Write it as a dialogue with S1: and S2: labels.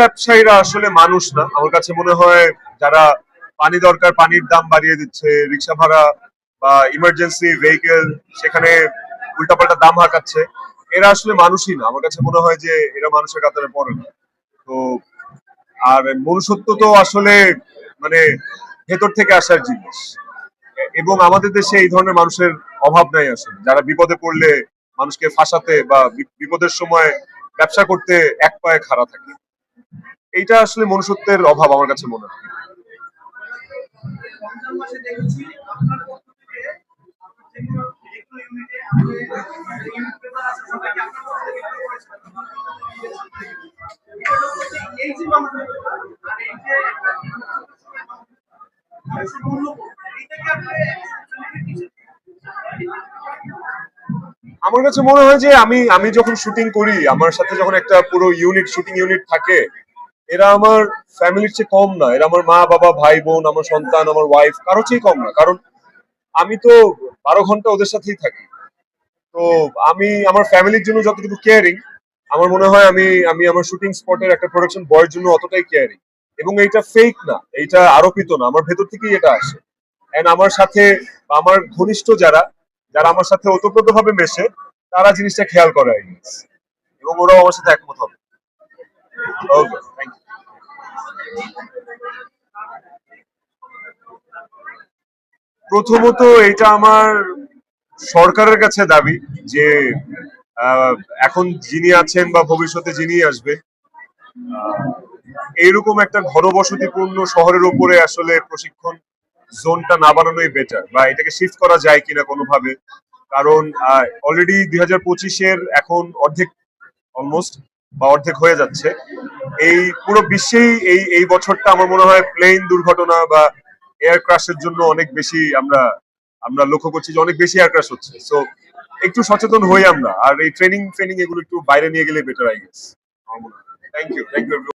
S1: ব্যবসায়ীরা আসলে মানুষ না। আমার কাছে মনে হয় যারা পানি দরকার, পানির দাম বাড়িয়ে দিচ্ছে রিক্সা ভাড়া বা ইমার্জেন্সি ভেহিকেল সেখানে উল্টাপাল্টা দাম হাঁকাচ্ছে, এরা আসলে মানুষই না। আমার কাছে মনে হয় যে এরা মানুষের কাতারে পড়ে না। তো আর মনুষ্যত্ব তো আসলে মানে ভেতর থেকে আসার জিনিস। এবং আমাদের দেশে এই ধরনের মানুষের অভাব নাই আসলে। যারা বিপদে পড়লে মানুষকে ফাঁসাতে বা, বিপদের সময় ব্যবসা করতে এক পায়ে খাড়া থাকে। এইটা আসলে মনুষ্যত্বের অভাব আমার কাছে মনে হয়? আমার কাছে মনে হয় যে আমি আমি যখন শুটিং করি আমার সাথে যখন একটা পুরো ইউনিট শুটিং ইউনিট থাকে এরা আমার ফ্যামিলির চেয়ে কম না। এরা আমার মা, বাবা, ভাই, বোন, আমার সন্তান, আমার ওয়াইফ কারও চেয়ে কম না। কারণ আমি তো বারো ঘণ্টা ওদের সাথেই থাকি। তো আমি, আমার ফ্যামিলির জন্য যতটুকু কেয়ারিং আমার মনে হয় আমি আমি আমার শুটিং স্পটের একটা প্রোডাকশন বয়ের জন্য অতটাই কেয়ারিং এবং এইটা ফেক না, এইটা আরোপিত না। আমার ভেতর থেকেই এটা আসে। অ্যান্ড আমার সাথে আমার ঘনিষ্ঠ যারা যারা আমার সাথে ওতপ্রোত ভাবে মেশে, তারা জিনিসটা খেয়াল করে এবং ওরাও আমার সাথে একমত হবে। প্রথমত এটা আমার সরকারের কাছে দাবি যে এখন যিনি আছেন বা ভবিষ্যতে যিনি আসবে এইরকম একটা ঘনবসতিপূর্ণ শহরের উপরে আসলে প্রশিক্ষণ জোনটা না বানানোই বেটার বা এটাকে শিফট করা যায় কিনা কোনোভাবে। কারণ অলরেডি দুই হাজার পঁচিশের এখন অর্ধেক অলমোস্ট বা অর্ধেক হয়ে যাচ্ছে। এই পুরো বিশ্বেই এই এই বছরটা আমার মনে হয় প্লেন দুর্ঘটনা বা এয়ার ক্রাশের জন্য অনেক বেশি আমরা আমরা লক্ষ্য করছি যে অনেক বেশি এয়ার ক্রাশ হচ্ছে। সো একটু সচেতন হই আমরা। আর এই ট্রেনিং ট্রেনিং এগুলো একটু বাইরে নিয়ে গেলে better I guess thank you thank you